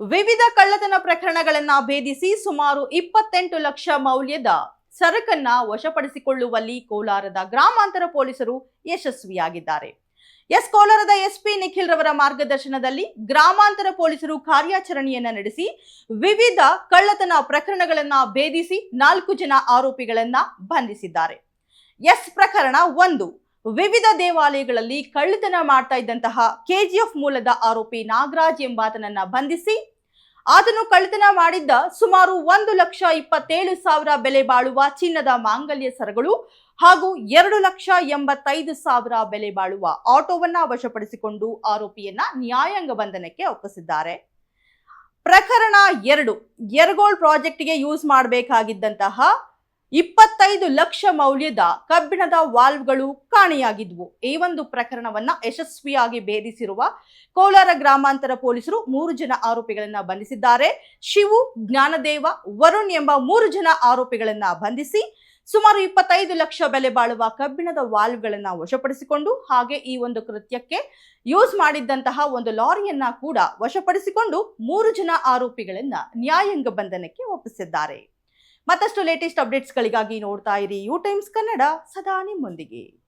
ವಿವಿಧ ಕಳ್ಳತನ ಪ್ರಕರಣಗಳನ್ನ ಭೇದಿಸಿ ಸುಮಾರು ಇಪ್ಪತ್ತೆಂಟು ಲಕ್ಷ ಮೌಲ್ಯದ ಸರಕನ್ನ ವಶಪಡಿಸಿಕೊಳ್ಳುವಲ್ಲಿ ಕೋಲಾರದ ಗ್ರಾಮಾಂತರ ಪೊಲೀಸರು ಯಶಸ್ವಿಯಾಗಿದ್ದಾರೆ. ಎಸ್ ಕೋಲಾರದ ಎಸ್ಪಿ ನಿಖಿಲ್ ರವರ ಮಾರ್ಗದರ್ಶನದಲ್ಲಿ ಗ್ರಾಮಾಂತರ ಪೊಲೀಸರು ಕಾರ್ಯಾಚರಣೆಯನ್ನ ನಡೆಸಿ ವಿವಿಧ ಕಳ್ಳತನ ಪ್ರಕರಣಗಳನ್ನ ಭೇದಿಸಿ ನಾಲ್ಕು ಜನ ಆರೋಪಿಗಳನ್ನ ಬಂಧಿಸಿದ್ದಾರೆ. ಎಸ್ ಪ್ರಕರಣ ಒಂದು. ವಿವಿಧ ದೇವಾಲಯಗಳಲ್ಲಿ ಕಳ್ಳತನ ಮಾಡ್ತಾ ಇದ್ದಂತಹ ಕೆಜಿಎಫ್ ಮೂಲದ ಆರೋಪಿ ನಾಗರಾಜ್ ಎಂಬಾತನನ್ನ ಬಂಧಿಸಿ, ಆತನು ಕಳ್ಳತನ ಮಾಡಿದ್ದ ಸುಮಾರು ಒಂದು ಲಕ್ಷ ಇಪ್ಪತ್ತೇಳು ಸಾವಿರ ಬೆಲೆ ಬಾಳುವ ಚಿನ್ನದ ಮಾಂಗಲ್ಯ ಸರಗಳು ಹಾಗೂ ಎರಡು ಲಕ್ಷ ಎಂಬತ್ತೈದು ಸಾವಿರ ಬೆಲೆ ಬಾಳುವ ಆಟೋವನ್ನ ವಶಪಡಿಸಿಕೊಂಡು ಆರೋಪಿಯನ್ನ ನ್ಯಾಯಾಂಗ ಬಂಧನಕ್ಕೆ ಒಪ್ಪಿಸಿದ್ದಾರೆ. ಪ್ರಕರಣ ಎರಡು ಯರಗೋಳ್ ಪ್ರಾಜೆಕ್ಟ್ಗೆ ಯೂಸ್ ಮಾಡಬೇಕಾಗಿದ್ದಂತಹ ಇಪ್ಪತ್ತೈದು ಲಕ್ಷ ಮೌಲ್ಯದ ಕಬ್ಬಿಣದ ವಾಲ್ವ್ಗಳು ಕಾಣೆಯಾಗಿದ್ವು. ಈ ಒಂದು ಪ್ರಕರಣವನ್ನ ಯಶಸ್ವಿಯಾಗಿ ಭೇದಿಸಿರುವ ಕೋಲಾರ ಗ್ರಾಮಾಂತರ ಪೊಲೀಸರು ಮೂರು ಜನ ಆರೋಪಿಗಳನ್ನ ಬಂಧಿಸಿದ್ದಾರೆ. ಶಿವು, ಜ್ಞಾನದೇವ, ವರುಣ್ ಎಂಬ ಮೂರು ಜನ ಆರೋಪಿಗಳನ್ನ ಬಂಧಿಸಿ ಸುಮಾರು ಇಪ್ಪತ್ತೈದು ಲಕ್ಷ ಬೆಲೆ ಬಾಳುವ ಕಬ್ಬಿಣದ ವಾಲ್ವ್ಗಳನ್ನ ವಶಪಡಿಸಿಕೊಂಡು ಹಾಗೆ ಈ ಒಂದು ಕೃತ್ಯಕ್ಕೆ ಯೂಸ್ ಮಾಡಿದ್ದಂತಹ ಒಂದು ಲಾರಿಯನ್ನ ಕೂಡ ವಶಪಡಿಸಿಕೊಂಡು ಮೂರು ಜನ ಆರೋಪಿಗಳನ್ನ ನ್ಯಾಯಾಂಗ ಬಂಧನಕ್ಕೆ ಒಪ್ಪಿಸಿದ್ದಾರೆ. ಮತ್ತಷ್ಟು ಲೇಟೆಸ್ಟ್ ಅಪ್ಡೇಟ್ಸ್ಗಳಿಗಾಗಿ ನೋಡ್ತಾ ಇರಿ ಯು ಟೈಮ್ಸ್ ಕನ್ನಡ ಸದಾ ನಿಮ್ಮೊಂದಿಗೆ.